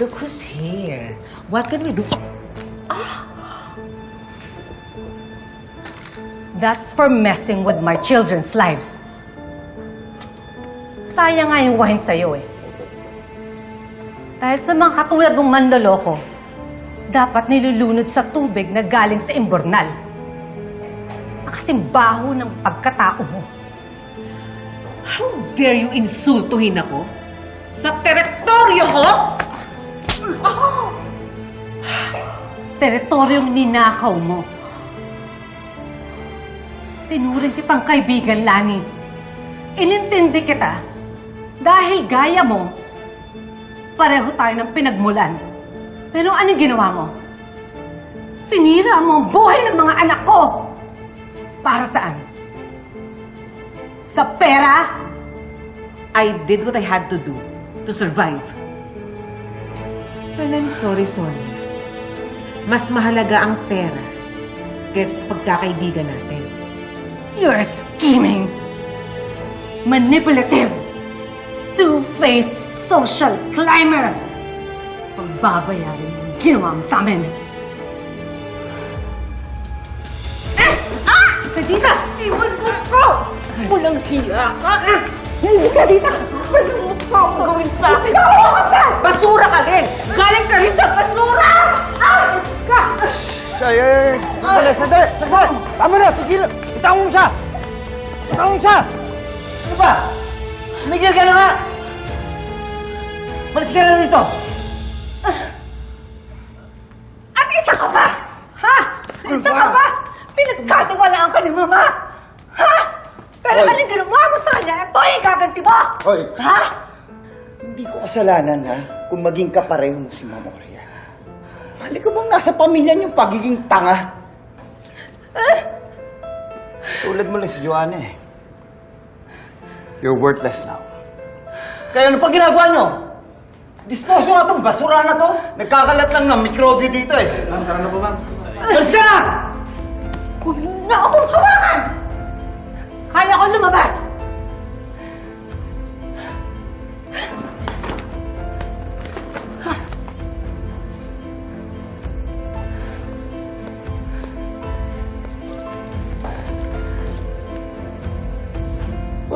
Look who's here. What can we do? That's for messing with my children's lives. Sayang nga yung wine sa'yo eh. Dahil sa mga katulad mong manloloko, dapat nilulunod sa tubig na galing sa imbornal. Nakasimbaho ng pagkatao mo. How dare you insultuhin ako? Sa teritoryo ko? Teritoryong ninakaw mo. Tinuring kitang kaibigan, Lani. Inintindi kita dahil gaya mo, pareho tayo ng pinagmulan. Pero anong ginawa mo? Sinira mo ang buhay ng mga anak ko! Para saan? Sa pera? I did what I had to do to survive. And I'm sorry, Sonia. Mas mahalaga ang pera kaysa sa pagkakaibigan natin. You're scheming, manipulative, two-faced social climber. Pagbabayaran mo ang ginawa mo sa amin. Eh! Ah! Ka dito! Iwan mo ko! Walang hiya ka! Hindi ka Ano pa ang gawin sa akin? Basura ka rin! Galing ka rin sa basura! Ah! Ka! Ay, ay, ay! Sandali, sandali! Sandali! Tama na! Tigil! Itango mo siya! Itango mo siya! Ano ba? Tumigil ka na nga! Malis ka na rito! At isa ka pa! Ha? Isa ka pa! Pinagkatiwalaan ka ni Mama! Ha? Pero Hoy. anong ginawa mo sa kanya? Mo! Hoy. Ha? Hindi ko kasalanan, ha? Kung maging kapareho mo si Mama Maria. Mali ka bang nasa pamilya niyong pagiging tanga? Tulad mo lang si Joanna, eh. You're worthless now. Kaya ano pa ginagawa niyo? Disposo nga itong basura na to. Nagkakalat lang ng mikrobyo dito, eh. Ma'am, tara na po, ma'am. Alis ka na! Huwag na akong hawakan! Kaya ko lumabas!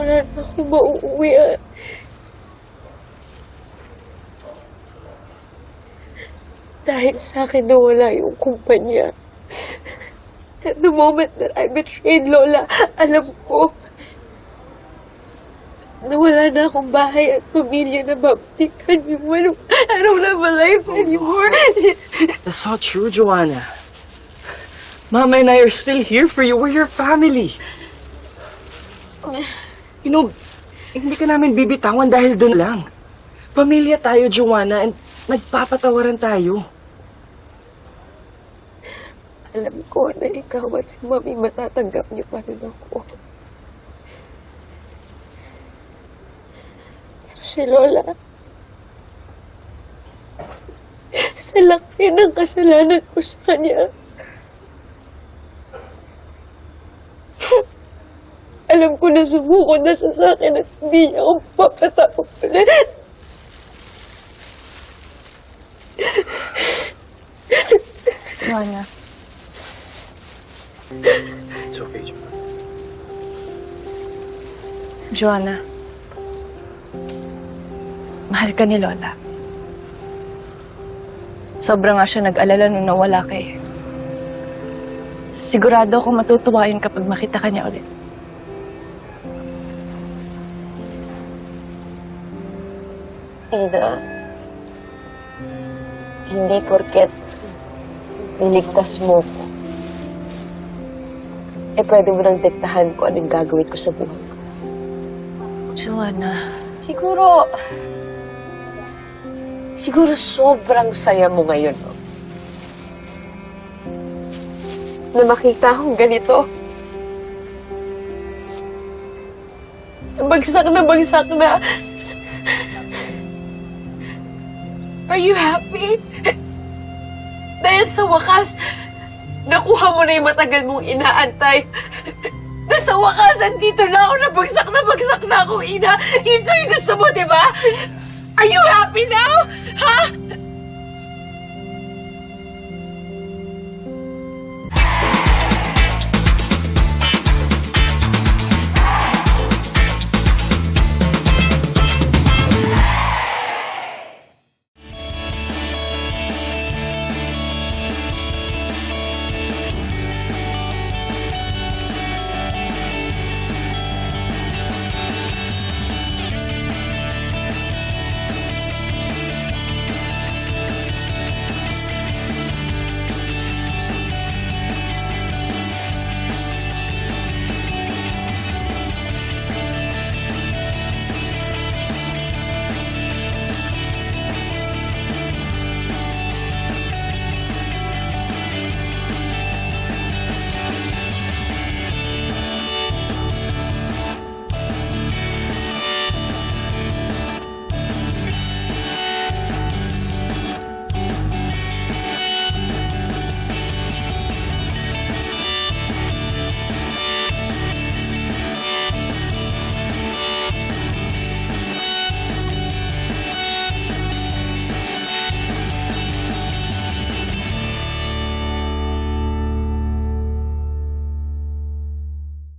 Wala na akong mauuwian. Dahil sa akin nawala yung kumpanya. At the moment that I betrayed Lola, alam ko nawala na akong bahay at pamilya na babalikan yung walang, I don't have a life anymore. That's not true, Joanna. Mama and I are still here for you. We're your family. You know, hindi ka namin bibitawan dahil doon lang. Pamilya tayo, Joanna, and nagpapatawaran tayo. alam ko na ikaw at si Mami matatanggap niyo pa rin ako. Pero si Lola, sa laki ng kasalanan ko sa kanya, alam ko na sumuko na siya sa akin at hindi niya ako papatapos ulit. Joanna, It's okay, Joanna. Joanna. Mahal ka ni Lola. Sobra nga siya nag-alala nung nawala ka eh. Sigurado ako matutuwa yun kapag makita ka niya ulit. Ida, hindi porket niligtas mo ko, eh pwede mo nang diktahan ko anong gagawin ko sa buhay ko. Joanna, Siguro, siguro sobrang saya mo ngayon, no? Na makita akong ganito. Bagsak na bagsak na. Are you happy? Dahil sa wakas, nakuha mo na yung matagal mong inaantay. Na sa wakas, andito na ako, nabagsak na bagsak na ako, ina. Ito yung gusto mo, di ba? Are you happy now? Ha?